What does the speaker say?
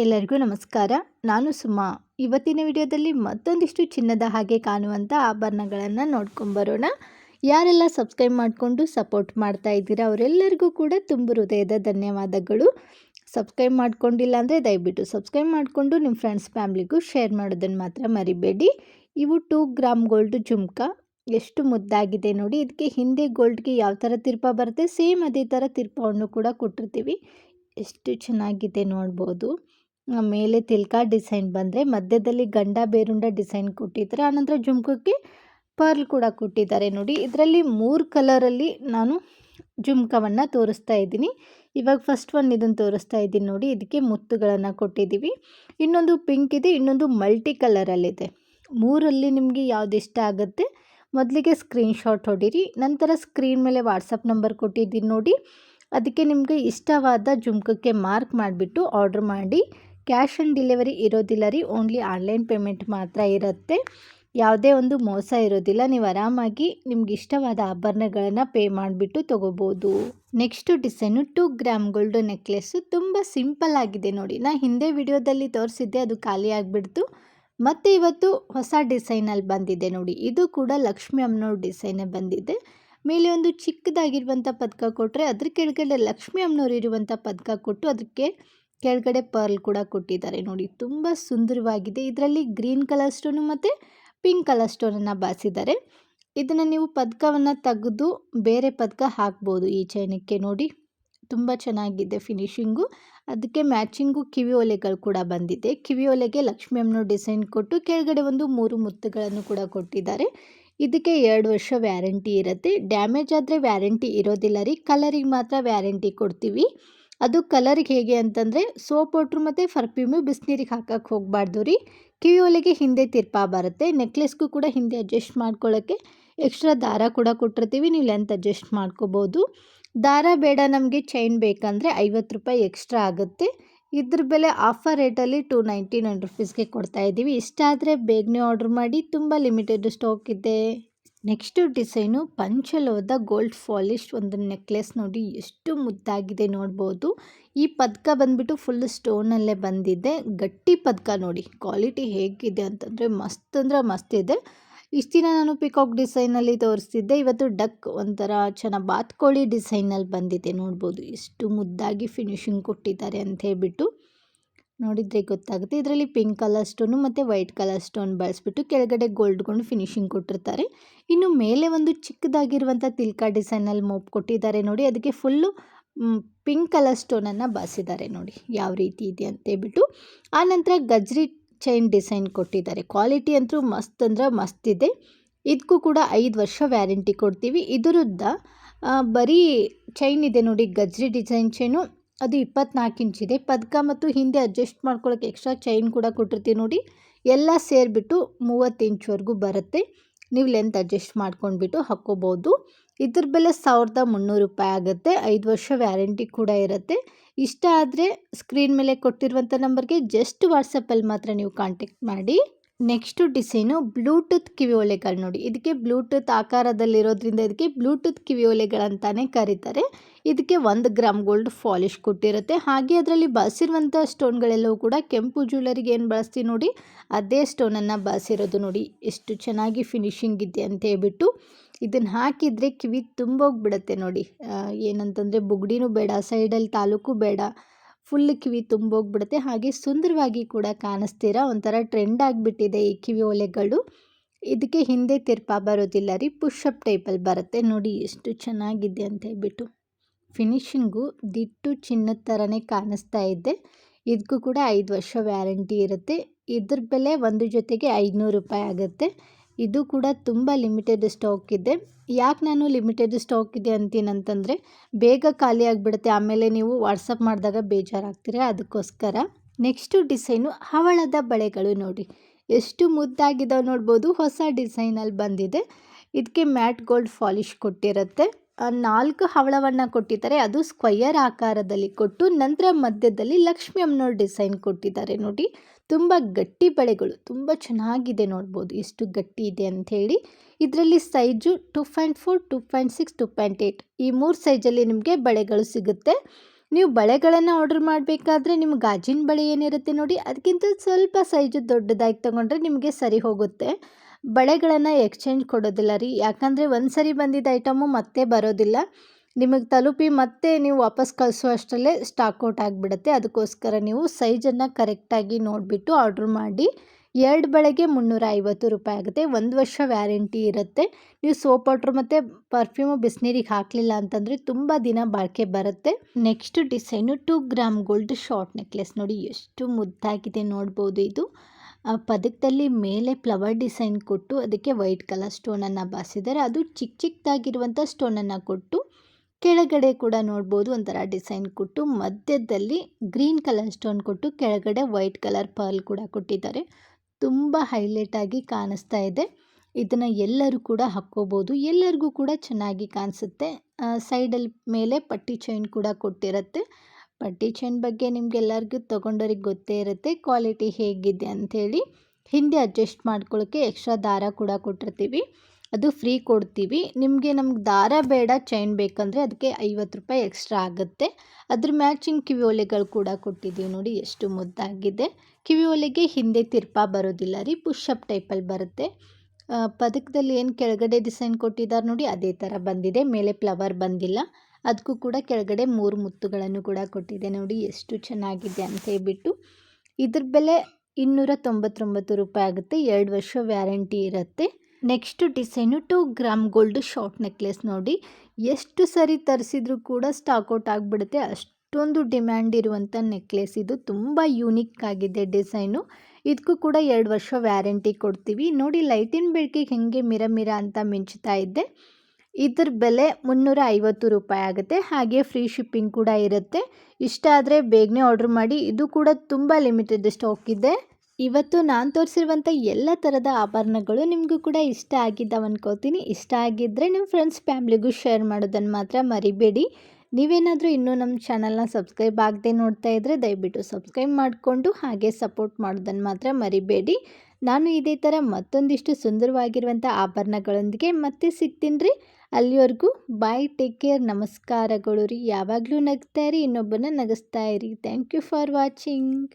ಎಲ್ಲರಿಗೂ ನಮಸ್ಕಾರ. ನಾನು ಸುಮಾ. ಇವತ್ತಿನ ವಿಡಿಯೋದಲ್ಲಿ ಮತ್ತೊಂದಿಷ್ಟು ಚಿನ್ನದ ಹಾಗೆ ಕಾಣುವಂಥ ಆಭರಣಗಳನ್ನು ನೋಡ್ಕೊಂಬರೋಣ ಯಾರೆಲ್ಲ ಸಬ್ಸ್ಕ್ರೈಬ್ ಮಾಡಿಕೊಂಡು ಸಪೋರ್ಟ್ ಮಾಡ್ತಾ ಇದ್ದೀರಾ ಅವರೆಲ್ಲರಿಗೂ ಕೂಡ ತುಂಬ ಹೃದಯದ ಧನ್ಯವಾದಗಳು. ಸಬ್ಸ್ಕ್ರೈಬ್ ಮಾಡ್ಕೊಂಡಿಲ್ಲ ಅಂದರೆ ದಯವಿಟ್ಟು ಸಬ್ಸ್ಕ್ರೈಬ್ ಮಾಡಿಕೊಂಡು ನಿಮ್ಮ ಫ್ರೆಂಡ್ಸ್, ಫ್ಯಾಮ್ಲಿಗೂ ಶೇರ್ ಮಾಡೋದನ್ನು ಮಾತ್ರ ಮರಿಬೇಡಿ. ಇವು ಟೂ ಗ್ರಾಮ್ ಗೋಲ್ಡ್ ಜುಮ್ಕ. ಎಷ್ಟು ಮುದ್ದಾಗಿದೆ ನೋಡಿ, ಇದಕ್ಕೆ ಹಿಂದೆ ಗೋಲ್ಡ್ಗೆ ಯಾವ ಥರ ತಿರ್ಪ ಬರುತ್ತೆ, ಸೇಮ್ ಅದೇ ಥರ ತಿರ್ಪವನ್ನು ಕೂಡ ಕೊಟ್ಟಿರ್ತೀವಿ. ಎಷ್ಟು ಚೆನ್ನಾಗಿದೆ ನೋಡ್ಬೋದು. ಮೇಲೆ ತಿಲ್ಕ ಡಿಸೈನ್ ಬಂದರೆ ಮಧ್ಯದಲ್ಲಿ ಗಂಡ ಬೇರುಂಡ ಡಿಸೈನ್ ಕೊಟ್ಟಿದ್ದಾರೆ ಆನಂತರ ಜುಮ್ಕಕ್ಕೆ ಪರ್ಲ್ ಕೂಡ ಕೊಟ್ಟಿದ್ದಾರೆ ನೋಡಿ. ಇದರಲ್ಲಿ ಮೂರು ಕಲರಲ್ಲಿ ನಾನು ಜುಮ್ಕವನ್ನು ತೋರಿಸ್ತಾ ಇದ್ದೀನಿ. ಇವಾಗ ಫಸ್ಟ್ ಒನ್ ಇದನ್ನು ತೋರಿಸ್ತಾ ಇದ್ದೀನಿ ನೋಡಿ. ಇದಕ್ಕೆ ಮುತ್ತುಗಳನ್ನು ಕೊಟ್ಟಿದ್ದೀವಿ. ಇನ್ನೊಂದು ಪಿಂಕ್ ಇದೆ, ಇನ್ನೊಂದು ಮಲ್ಟಿ ಕಲರಲ್ಲಿದೆ ಮೂರಲ್ಲಿ ನಿಮಗೆ ಯಾವ್ದು ಇಷ್ಟ ಆಗುತ್ತೆ ಮೊದಲಿಗೆ ಸ್ಕ್ರೀನ್ಶಾಟ್ ಹೊಡೀರಿ. ನಂತರ ಸ್ಕ್ರೀನ್ ಮೇಲೆ ವಾಟ್ಸಪ್ ನಂಬರ್ ಕೊಟ್ಟಿದ್ದೀನಿ ನೋಡಿ. ಅದಕ್ಕೆ ನಿಮಗೆ ಇಷ್ಟವಾದ ಜುಮ್ಕಕ್ಕೆ ಮಾರ್ಕ್ ಮಾಡಿಬಿಟ್ಟು ಆರ್ಡ್ರ್ ಮಾಡಿ. ಕ್ಯಾಶ್ ಆನ್ ಡೆಲಿವರಿ ಇರೋದಿಲ್ಲ ರೀ, ಓನ್ಲಿ ಆನ್ಲೈನ್ ಪೇಮೆಂಟ್ ಮಾತ್ರ ಇರುತ್ತೆ. ಯಾವುದೇ ಒಂದು ಮೋಸ ಇರೋದಿಲ್ಲ, ನೀವು ಆರಾಮಾಗಿ ನಿಮ್ಗೆ ಇಷ್ಟವಾದ ಆಭರಣಗಳನ್ನು ಪೇ ಮಾಡಿಬಿಟ್ಟು ತೊಗೋಬೋದು. Next design two gram gold necklace ತುಂಬ ಸಿಂಪಲ್ ಆಗಿದೆ ನೋಡಿ. ನಾ ಹಿಂದೆ ವಿಡಿಯೋದಲ್ಲಿ ತೋರಿಸಿದ್ದೆ, ಅದು ಖಾಲಿ ಆಗಿಬಿಡ್ತು. ಮತ್ತು ಇವತ್ತು ಹೊಸ ಡಿಸೈನಲ್ಲಿ ಬಂದಿದೆ ನೋಡಿ. ಇದು ಕೂಡ ಲಕ್ಷ್ಮಿ ಅಮ್ಮನವ್ರ ಡಿಸೈನೇ ಬಂದಿದೆ. ಮೇಲೆ ಒಂದು ಚಿಕ್ಕದಾಗಿರುವಂಥ ಪದಕ ಕೊಟ್ಟರೆ ಅದ್ರ ಕೆಳಗಡೆ ಲಕ್ಷ್ಮಿ ಅಮ್ಮನವ್ರು ಇರುವಂಥ ಪದಕ ಕೊಟ್ಟು, ಅದಕ್ಕೆ ಕೆಳಗಡೆ ಪರ್ಲ್ ಕೂಡ ಕೊಟ್ಟಿದ್ದಾರೆ ನೋಡಿ. ತುಂಬ ಸುಂದರವಾಗಿದೆ. ಇದರಲ್ಲಿ ಗ್ರೀನ್ ಕಲರ್ ಸ್ಟೋನು ಮತ್ತು ಪಿಂಕ್ ಕಲರ್ ಸ್ಟೋನನ್ನು ಬಾಸಿದ್ದಾರೆ ಇದನ್ನು ನೀವು ಪದಕವನ್ನು ತೆಗೆದು ಬೇರೆ ಪದಕ ಹಾಕ್ಬೋದು ಈ ಚೈನಕ್ಕೆ ನೋಡಿ. ತುಂಬ ಚೆನ್ನಾಗಿದೆ ಫಿನಿಶಿಂಗು. ಅದಕ್ಕೆ ಮ್ಯಾಚಿಂಗು ಕಿವಿ ಓಲೆಗಳು ಕೂಡ ಬಂದಿದೆ. ಕಿವಿ ಓಲೆಗೆ ಲಕ್ಷ್ಮಿ ಅಮ್ಮನ ಡಿಸೈನ್ ಕೊಟ್ಟು ಕೆಳಗಡೆ ಒಂದು ಮೂರು ಮುತ್ತುಗಳನ್ನು ಕೂಡ ಕೊಟ್ಟಿದ್ದಾರೆ. ಇದಕ್ಕೆ ಎರಡು ವರ್ಷ ವ್ಯಾರಂಟಿ ಇರುತ್ತೆ. ಡ್ಯಾಮೇಜ್ ಆದರೆ ವ್ಯಾರಂಟಿ ಇರೋದಿಲ್ಲ ರೀ. ಕಲರಿಗೆ ಮಾತ್ರ ವ್ಯಾರಂಟಿ ಕೊಡ್ತೀವಿ. ಅದು ಕಲರಿಗೆ ಹೇಗೆ ಅಂತಂದರೆ ಸೋಪ್ ಪೌಡ್ರು ಮತ್ತು ಫರ್ಫ್ಯೂಮು ಬಿಸಿನೀರಿಗೆ ಹಾಕೋಕ್ಕೆ ಹೋಗಬಾರ್ದು ರೀ. ಕಿವಿ ಒಲೆಗೆ ಹಿಂದೆ ತಿರ್ಪ ಬರುತ್ತೆ ನೆಕ್ಲೆಸ್ಗೂ ಕೂಡ ಹಿಂದೆ ಅಡ್ಜಸ್ಟ್ ಮಾಡ್ಕೊಳ್ಳೋಕ್ಕೆ ಎಕ್ಸ್ಟ್ರಾ ದಾರ ಕೂಡ ಕೊಟ್ಟಿರ್ತೀವಿ, ನೀವು ಲೆಂತ್ ಅಡ್ಜಸ್ಟ್ ಮಾಡ್ಕೋಬೋದು. ದಾರ ಬೇಡ ನಮಗೆ ಚೈನ್ ಬೇಕಂದರೆ ಐವತ್ತು ರೂಪಾಯಿ ಎಕ್ಸ್ಟ್ರಾ ಆಗುತ್ತೆ. ಇದ್ರ ಬೆಲೆ ಆಫರ್ ರೇಟಲ್ಲಿ ಟೂ ನೈಂಟಿ ನೈನ್ ರುಪೀಸ್ಗೆ ಕೊಡ್ತಾ ಇದ್ದೀವಿ. ಇಷ್ಟ ಆದರೆ ಬೇಗನೆ ಆರ್ಡ್ರ್ ಮಾಡಿ, ತುಂಬ ಲಿಮಿಟೆಡ್ ಸ್ಟಾಕ್ ಇದೆ. ನೆಕ್ಸ್ಟು ಡಿಸೈನು ಪಂಚಲೋದ ಗೋಲ್ಡ್ ಫಾಲಿಶ್ ಒಂದು ನೆಕ್ಲೆಸ್ ನೋಡಿ, ಎಷ್ಟು ಮುದ್ದಾಗಿದೆ ನೋಡ್ಬೋದು. ಈ ಪದಕ ಬಂದ್ಬಿಟ್ಟು ಫುಲ್ ಸ್ಟೋನಲ್ಲೇ ಬಂದಿದೆ. ಗಟ್ಟಿ ಪದಕ ನೋಡಿ ಕ್ವಾಲಿಟಿ ಹೇಗಿದೆ ಅಂತಂದರೆ ಮಸ್ತ್ ಅಂದರೆ ಮಸ್ತ್ ಇದೆ. ಇಷ್ಟು ದಿನ ನಾನು ಪಿಕಾಕ್ ಡಿಸೈನಲ್ಲಿ ತೋರಿಸ್ತಿದ್ದೆ. ಇವತ್ತು ಡಕ್ ಒಂಥರ ಚೆನ್ನಾಗಿ ಬಾತ್ಕೋಳಿ ಡಿಸೈನಲ್ಲಿ ಬಂದಿದೆ ನೋಡ್ಬೋದು. ಎಷ್ಟು ಮುದ್ದಾಗಿ ಫಿನಿಶಿಂಗ್ ಕೊಟ್ಟಿದ್ದಾರೆ ಅಂತ ಹೇಳ್ಬಿಟ್ಟು. ನೋಡಿದರೆ ಗೊತ್ತಾಗುತ್ತೆ. ಇದರಲ್ಲಿ ಪಿಂಕ್ ಕಲರ್ ಸ್ಟೋನು ಮತ್ತು ವೈಟ್ ಕಲರ್ ಸ್ಟೋನ್ ಬಳಸ್ಬಿಟ್ಟು ಕೆಳಗಡೆ ಗೋಲ್ಡ್ಕೊಂಡು ಫಿನಿಶಿಂಗ್ ಕೊಟ್ಟಿರ್ತಾರೆ. ಇನ್ನು ಮೇಲೆ ಒಂದು ಚಿಕ್ಕದಾಗಿರುವಂಥ ತಿಲ್ಕ ಡಿಸೈನಲ್ಲಿ ಮೋಪ್ ಕೊಟ್ಟಿದ್ದಾರೆ ನೋಡಿ. ಅದಕ್ಕೆ ಫುಲ್ಲು ಪಿಂಕ್ ಕಲರ್ ಸ್ಟೋನನ್ನು ಬಳಸಿದ್ದಾರೆ ನೋಡಿ. ಯಾವ ರೀತಿ ಇದೆ ಅಂತೇಳ್ಬಿಟ್ಟು ಆನಂತರ ಗಜ್ರಿ ಚೈನ್ ಡಿಸೈನ್ ಕೊಟ್ಟಿದ್ದಾರೆ. ಕ್ವಾಲಿಟಿ ಅಂತೂ ಮಸ್ತ್ ಅಂದ್ರೆ ಮಸ್ತ್ ಇದೆ. ಇದಕ್ಕೂ ಕೂಡ ಐದು ವರ್ಷ ವ್ಯಾರಂಟಿ ಕೊಡ್ತೀವಿ. ಇದರದ್ದ ಬರೀ ಚೈನ್ ಇದೆ ನೋಡಿ. ಗಜ್ರಿ ಡಿಸೈನ್ ಚೈನು ಅದು ಇಪ್ಪತ್ನಾಲ್ಕು ಇಂಚಿದೆ ಪದಕ ಮತ್ತು ಹಿಂದೆ ಅಡ್ಜಸ್ಟ್ ಮಾಡ್ಕೊಳ್ಳೋಕೆ ಎಕ್ಸ್ಟ್ರಾ ಚೈನ್ ಕೂಡ ಕೊಟ್ಟಿರ್ತೀವಿ ನೋಡಿ. ಎಲ್ಲ ಸೇರಿಬಿಟ್ಟು ಮೂವತ್ತು ಇಂಚ್ವರೆಗೂ ಬರುತ್ತೆ. ನೀವು ಲೆಂತ್ ಅಡ್ಜಸ್ಟ್ ಮಾಡ್ಕೊಂಡ್ಬಿಟ್ಟು ಹಾಕ್ಕೋಬೋದು. ಇದ್ರ ಬೆಲೆ ಸಾವಿರದ ಮುನ್ನೂರು ರೂಪಾಯಿ ಆಗುತ್ತೆ. ಐದು ವರ್ಷ ವ್ಯಾರಂಟಿ ಕೂಡ ಇರುತ್ತೆ. ಇಷ್ಟ ಆದರೆ ಸ್ಕ್ರೀನ್ ಮೇಲೆ ಕೊಟ್ಟಿರುವಂಥ ನಂಬರ್ಗೆ ಜಸ್ಟ್ ವಾಟ್ಸಪ್ಪಲ್ಲಿ ಮಾತ್ರ ನೀವು ಕಾಂಟ್ಯಾಕ್ಟ್ ಮಾಡಿ. ನೆಕ್ಸ್ಟು ಡಿಸೈನು ಬ್ಲೂಟೂತ್ ಕಿವಿ ಒಲೆಗಳು ನೋಡಿ. ಇದಕ್ಕೆ ಬ್ಲೂಟೂತ್ ಆಕಾರದಲ್ಲಿರೋದ್ರಿಂದ ಇದಕ್ಕೆ ಬ್ಲೂಟೂತ್ ಕಿವಿ ಒಲೆಗಳಂತಾನೆ ಕರೀತಾರೆ. ಇದಕ್ಕೆ ಒಂದು ಗ್ರಾಮ್ ಗೋಲ್ಡ್ ಫಾಲಿಶ್ ಕೊಟ್ಟಿರುತ್ತೆ. ಹಾಗೆ ಅದರಲ್ಲಿ ಬಳಸಿರುವಂಥ ಸ್ಟೋನ್ಗಳೆಲ್ಲವೂ ಕೂಡ ಕೆಂಪು ಜ್ಯುವೆಲರಿಗೆ ಏನು ಬಳಸ್ತೀವಿ ನೋಡಿ, ಅದೇ ಸ್ಟೋನನ್ನು ಬಳಸಿರೋದು ನೋಡಿ. ಎಷ್ಟು ಚೆನ್ನಾಗಿ ಫಿನಿಶಿಂಗ್ ಇದೆ ಅಂತ ಹೇಳ್ಬಿಟ್ಟು ಇದನ್ನು ಹಾಕಿದರೆ ಕಿವಿ ತುಂಬೋಗ್ಬಿಡುತ್ತೆ ನೋಡಿ. ಏನಂತಂದರೆ ಬುಗ್ಡಿನೂ ಬೇಡ, ಸೈಡಲ್ಲಿ ತಾಲೂಕು ಬೇಡ ಫುಲ್ ಕಿವಿ ತುಂಬೋಗ್ಬಿಡುತ್ತೆ. ಹಾಗೆ ಸುಂದರವಾಗಿ ಕೂಡ ಕಾಣಿಸ್ತೀರಾ? ಒಂಥರ ಟ್ರೆಂಡ್ ಆಗಿಬಿಟ್ಟಿದೆ ಈ ಕಿವಿ ಒಲೆಗಳು ಇದಕ್ಕೆ ಹಿಂದೆ ತಿರ್ಪ ಬರೋದಿಲ್ಲ ರೀ. ಪುಷಪ್ ಟೈಪಲ್ಲಿ ಬರುತ್ತೆ. ನೋಡಿ ಎಷ್ಟು ಚೆನ್ನಾಗಿದೆ ಅಂತ ಹೇಳ್ಬಿಟ್ಟು. ಫಿನಿಶಿಂಗು ದಿಟ್ಟು ಚಿನ್ನದ ಥರನೇ ಕಾಣಿಸ್ತಾ ಇದೆ. ಇದಕ್ಕೂ ಕೂಡ ಐದು ವರ್ಷ ವ್ಯಾರಂಟಿ ಇರುತ್ತೆ. ಇದ್ರ ಬೆಲೆ ಒಂದು ಜೊತೆಗೆ ಐದುನೂರು ರೂಪಾಯಿ ಆಗುತ್ತೆ. ಇದು ಕೂಡ ತುಂಬ ಲಿಮಿಟೆಡ್ ಸ್ಟಾಕ್ ಇದೆ. ಯಾಕೆ ನಾನು ಲಿಮಿಟೆಡ್ ಸ್ಟಾಕ್ ಇದೆ ಅಂತೀನಂತಂದರೆ, ಬೇಗ ಖಾಲಿ ಆಗಿಬಿಡುತ್ತೆ. ಆಮೇಲೆ ನೀವು ವಾಟ್ಸಪ್ ಮಾಡಿದಾಗ ಬೇಜಾರಾಗ್ತೀರ? ಅದಕ್ಕೋಸ್ಕರ. ನೆಕ್ಸ್ಟು ಡಿಸೈನು ಹವಳದ ಬಳೆಗಳು ನೋಡಿ. ಎಷ್ಟು ಮುದ್ದಾಗಿದ್ದಾವೆ ನೋಡ್ಬೋದು. ಹೊಸ ಡಿಸೈನಲ್ಲಿ ಬಂದಿದೆ. ಇದಕ್ಕೆ ಮ್ಯಾಟ್ ಗೋಲ್ಡ್ ಫಾಲಿಶ್ ಕೊಟ್ಟಿರುತ್ತೆ. ನಾಲ್ಕು ಹವಳವನ್ನು ಕೊಟ್ಟಿದ್ದಾರೆ. ಅದು ಸ್ಕ್ವಯರ್ ಆಕಾರದಲ್ಲಿ ಕೊಟ್ಟು ನಂತರ ಮಧ್ಯದಲ್ಲಿ ಲಕ್ಷ್ಮಿ ಅಮ್ಮನವ್ರ ಡಿಸೈನ್ ಕೊಟ್ಟಿದ್ದಾರೆ ನೋಡಿ. ತುಂಬ ಗಟ್ಟಿ ಬಳೆಗಳು, ತುಂಬ ಚೆನ್ನಾಗಿದೆ ನೋಡ್ಬೋದು. ಎಷ್ಟು ಗಟ್ಟಿ ಇದೆ ಅಂಥೇಳಿ ಇದರಲ್ಲಿ size two point four two point six two point eight ಈ ಮೂರು ಸೈಜಲ್ಲಿ ನಿಮಗೆ ಬಳೆಗಳು ಸಿಗುತ್ತೆ. ನೀವು ಬಳೆಗಳನ್ನು ಆರ್ಡರ್ ಮಾಡಬೇಕಾದ್ರೆ ನಿಮ್ಮ ಗಾಜಿನ ಬಳೆ ಏನಿರುತ್ತೆ ನೋಡಿ. ಅದಕ್ಕಿಂತ ಸ್ವಲ್ಪ ಸೈಜು ದೊಡ್ಡದಾಗಿ ತೊಗೊಂಡ್ರೆ ನಿಮಗೆ ಸರಿ ಹೋಗುತ್ತೆ. ಬಳೆಗಳನ್ನು ಎಕ್ಸ್ಚೇಂಜ್ ಕೊಡೋದಿಲ್ಲ ರೀ. ಯಾಕಂದರೆ ಒಂದು ಸರಿ ಬಂದಿದ್ದ ಐಟಮು ಮತ್ತೆ ಬರೋದಿಲ್ಲ. ನಿಮಗೆ ತಲುಪಿ ಮತ್ತೆ ನೀವು ವಾಪಸ್ ಕಳಿಸೋ ಅಷ್ಟರಲ್ಲೇ ಸ್ಟಾಕ್ ಔಟ್ ಆಗಿಬಿಡುತ್ತೆ. ಅದಕ್ಕೋಸ್ಕರ ನೀವು ಸೈಜನ್ನು ಕರೆಕ್ಟಾಗಿ ನೋಡಿಬಿಟ್ಟು ಆರ್ಡ್ರ್ ಮಾಡಿ. ಎರಡು ಬಳೆಗೆ ಮುನ್ನೂರ ಐವತ್ತು ರೂಪಾಯಿ ಆಗುತ್ತೆ. ಒಂದು ವರ್ಷ ವ್ಯಾರಂಟಿ ಇರುತ್ತೆ. ನೀವು ಸೋಪ್ ವಾಟ್ರ್ ಮತ್ತು ಪರ್ಫ್ಯೂಮು ಬಿಸಿನೀರಿಗೆ ಹಾಕಲಿಲ್ಲ ಅಂತಂದರೆ ತುಂಬ ದಿನ ಬಾಳಿಕೆ ಬರುತ್ತೆ. Next design two gram gold short necklace ನೋಡಿ. ಎಷ್ಟು ಮುದ್ದಾಗಿದೆ ನೋಡ್ಬೋದು ಇದು. ಪದಕದಲ್ಲಿ ಮೇಲೆ ಫ್ಲವರ್ ಡಿಸೈನ್ ಕೊಟ್ಟು ಅದಕ್ಕೆ ವೈಟ್ ಕಲರ್ ಸ್ಟೋನನ್ನು ಬಾಸಿದ್ದಾರೆ ಅದು ಚಿಕ್ಕ ಚಿಕ್ಕದಾಗಿರುವಂಥ ಸ್ಟೋನನ್ನು ಕೊಟ್ಟು ಕೆಳಗಡೆ ಕೂಡ ನೋಡ್ಬೋದು, ಒಂಥರ ಡಿಸೈನ್ ಕೊಟ್ಟು ಮಧ್ಯದಲ್ಲಿ ಗ್ರೀನ್ ಕಲರ್ ಸ್ಟೋನ್ ಕೊಟ್ಟು ಕೆಳಗಡೆ ವೈಟ್ ಕಲರ್ ಪರ್ಲ್ ಕೂಡ ಕೊಟ್ಟಿದ್ದಾರೆ. ತುಂಬ ಹೈಲೈಟಾಗಿ ಕಾಣಿಸ್ತಾ ಇದೆ. ಇದನ್ನು ಎಲ್ಲರೂ ಕೂಡ ಹಾಕ್ಕೋಬೋದು. ಎಲ್ಲರಿಗೂ ಕೂಡ ಚೆನ್ನಾಗಿ ಕಾಣಿಸುತ್ತೆ. ಸೈಡಲ್ಲಿ ಮೇಲೆ ಪಟ್ಟಿ ಚೈನ್ ಕೂಡ ಕೊಟ್ಟಿರುತ್ತೆ. ಪಟ್ಟಿ ಚೈನ್ ಬಗ್ಗೆ ನಿಮಗೆಲ್ಲರಿಗೂ ತೊಗೊಂಡೋರಿಗೆ ಗೊತ್ತೇ ಇರುತ್ತೆ, ಕ್ವಾಲಿಟಿ ಹೇಗಿದೆ ಅಂಥೇಳಿ. ಹಿಂದೆ ಅಡ್ಜಸ್ಟ್ ಮಾಡ್ಕೊಳ್ಳೋಕ್ಕೆ ಎಕ್ಸ್ಟ್ರಾ ದಾರ ಕೂಡ ಕೊಟ್ಟಿರ್ತೀವಿ. ಅದು ಫ್ರೀ ಕೊಡ್ತೀವಿ. ನಿಮಗೆ ನಮ್ಗೆ ದಾರ ಬೇಡ, ಚೈನ್ ಬೇಕಂದರೆ ಅದಕ್ಕೆ ಐವತ್ತು ರೂಪಾಯಿ ಎಕ್ಸ್ಟ್ರಾ ಆಗುತ್ತೆ. ಅದ್ರ ಮ್ಯಾಚಿಂಗ್ ಕಿವಿ ಒಲೆಗಳು ಕೂಡ ಕೊಟ್ಟಿದ್ದೀವಿ ನೋಡಿ, ಎಷ್ಟು ಮುದ್ದಾಗಿದೆ. ಕಿವಿ ಒಲೆಗೆ ಹಿಂದೆ ತಿರ್ಪ ಬರೋದಿಲ್ಲ ರೀ ಪುಷಪ್ ಟೈಪಲ್ಲಿ ಬರುತ್ತೆ. ಪದಕದಲ್ಲಿ ಏನು ಕೆಳಗಡೆ ಡಿಸೈನ್ ಕೊಟ್ಟಿದ್ದಾರೆ ನೋಡಿ, ಅದೇ ಥರ ಬಂದಿದೆ, ಮೇಲೆ ಫ್ಲವರ್ ಬಂದಿಲ್ಲ. ಅದಕ್ಕೂ ಕೂಡ ಕೆಳಗಡೆ ಮೂರು ಮುತ್ತುಗಳನ್ನು ಕೂಡ ಕೊಟ್ಟಿದೆ. ನೋಡಿ ಎಷ್ಟು ಚೆನ್ನಾಗಿದೆ ಅಂತ ಹೇಳ್ಬಿಟ್ಟು. ಇದ್ರ ಬೆಲೆ ಇನ್ನೂರ ತೊಂಬತ್ತೊಂಬತ್ತು ರೂಪಾಯಿ ಆಗುತ್ತೆ. ಎರಡು ವರ್ಷ ವ್ಯಾರಂಟಿ ಇರುತ್ತೆ. Next design two gram gold short necklace ನೋಡಿ. ಎಷ್ಟು ಸರಿ ತರಿಸಿದ್ರು ಕೂಡ ಸ್ಟಾಕ್ ಔಟ್ ಆಗಿಬಿಡುತ್ತೆ. ಅಷ್ಟೊಂದು ಡಿಮ್ಯಾಂಡ್ ಇರುವಂಥ ನೆಕ್ಲೆಸ್ ಇದು. ತುಂಬ ಯೂನಿಕ್ ಆಗಿದೆ ಡಿಸೈನು. ಇದಕ್ಕೂ ಕೂಡ ಎರಡು ವರ್ಷ ವ್ಯಾರಂಟಿ ಕೊಡ್ತೀವಿ. ನೋಡಿ ಲೈಟಿನ ಬೆಳಕಿಗೆ ಹೆಂಗೆ ಮಿರ ಮಿರ ಅಂತ ಮಿಂಚ್ತಾ ಇದ್ದೆ ಇದ್ರ ಬೆಲೆ ಮುನ್ನೂರ ಐವತ್ತು ರೂಪಾಯಿ ಆಗುತ್ತೆ. ಹಾಗೆ ಫ್ರೀ ಶಿಪ್ಪಿಂಗ್ ಕೂಡ ಇರುತ್ತೆ. ಇಷ್ಟ ಆದರೆ ಬೇಗನೆ ಆರ್ಡ್ರ್ ಮಾಡಿ. ಇದು ಕೂಡ ತುಂಬ ಲಿಮಿಟೆಡ್ ಸ್ಟಾಕ್ ಇದೆ. ಇವತ್ತು ನಾನು ತೋರಿಸಿರುವಂಥ ಎಲ್ಲ ಥರದ ಆಭರಣಗಳು ನಿಮಗೂ ಕೂಡ ಇಷ್ಟ ಆಗಿದ್ದಾವೆ ಅಂದ್ಕೋತೀನಿ ಇಷ್ಟ ಆಗಿದ್ದರೆ ನಿಮ್ಮ ಫ್ರೆಂಡ್ಸ್ ಫ್ಯಾಮ್ಲಿಗೂ ಶೇರ್ ಮಾಡೋದನ್ನು ಮಾತ್ರ ಮರಿಬೇಡಿ. ನೀವೇನಾದರೂ ಇನ್ನೂ ನಮ್ಮ ಚಾನಲ್ನ ಸಬ್ಸ್ಕ್ರೈಬ್ ಆಗದೆ ನೋಡ್ತಾ ಇದ್ದರೆ ದಯವಿಟ್ಟು ಸಬ್ಸ್ಕ್ರೈಬ್ ಮಾಡಿಕೊಂಡು ಹಾಗೆ ಸಪೋರ್ಟ್ ಮಾಡೋದನ್ನು ಮಾತ್ರ ಮರಿಬೇಡಿ. ನಾನು ಇದೇ ಥರ ಮತ್ತೊಂದಿಷ್ಟು ಸುಂದರವಾಗಿರುವಂಥ ಆಭರಣಗಳೊಂದಿಗೆ ಮತ್ತೆ ಸಿಗ್ತೀನಿ ರೀ. ಅಲ್ಲಿವರೆಗೂ ಬಾಯ್, ಟೇಕ್ ಕೇರ್, ನಮಸ್ಕಾರಗಳು ರೀ. ಯಾವಾಗಲೂ ನಗ್ತಾ ಇರಿ ಇನ್ನೊಬ್ಬನ ನಗಿಸ್ತಾ ಇರಿ. Thank you for watching.